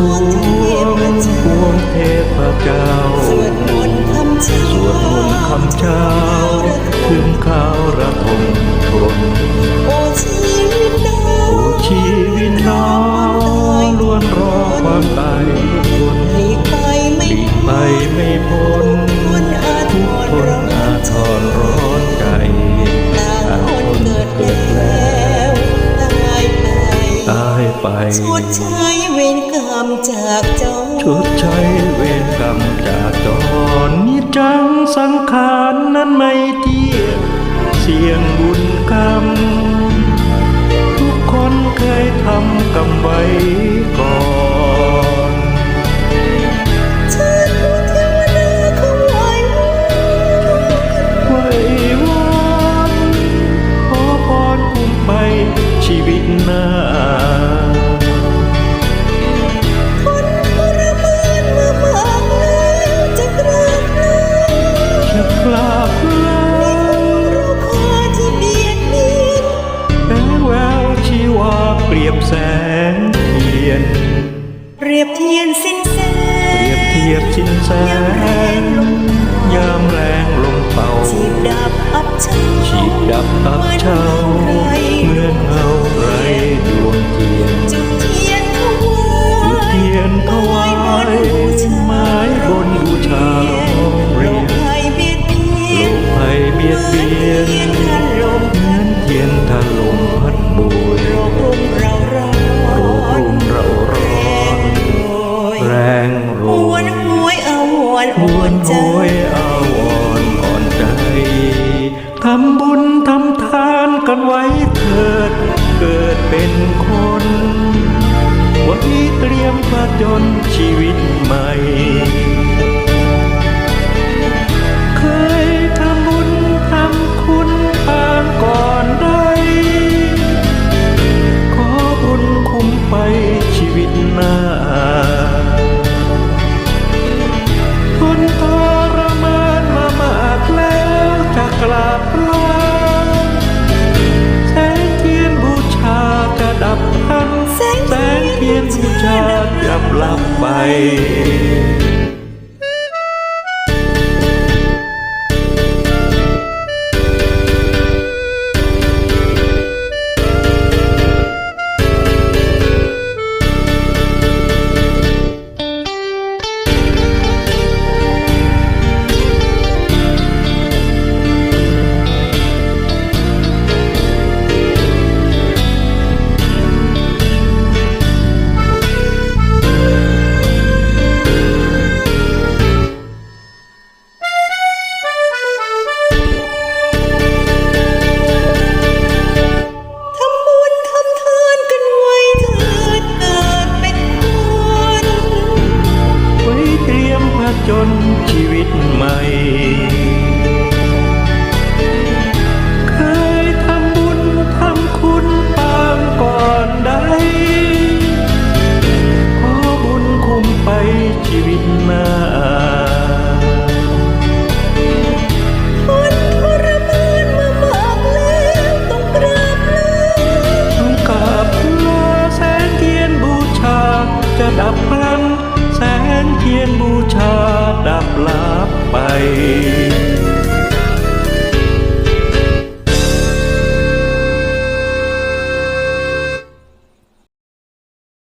พเจ้พวงเทพเจ้า สวดมนต์คำเช้าเช้าถึงข้าวระทมทนโอชีวิน้โอชีวิตน้องล้วนรอความตาย ชดใช้เวรกรรมจากเจ้าชดใช้เวรกรรมจากจรนิจจังสังขารนั้นไม่เที่ยงเสี่ยงบุญกรรม ทุกคนเคยทำกรรมไว้ นเปรียบเทียนสิ้นแสเปรียบเทียบสินแสงยามแรงลมเป่าชีพดับอับเฉาชีพดับอับเช้าเหมือนเงาไรดวงเทียนจุดเทียนถวาจุดย เทียนถวาย หวนโวยอาวอนอ่อนใจทำบุญทำทานกันไว้เถิด เกิดเป็นคน วันนี้เตรียมผจญชีวิตใหม่ ลับไป จนชีวิตใหม่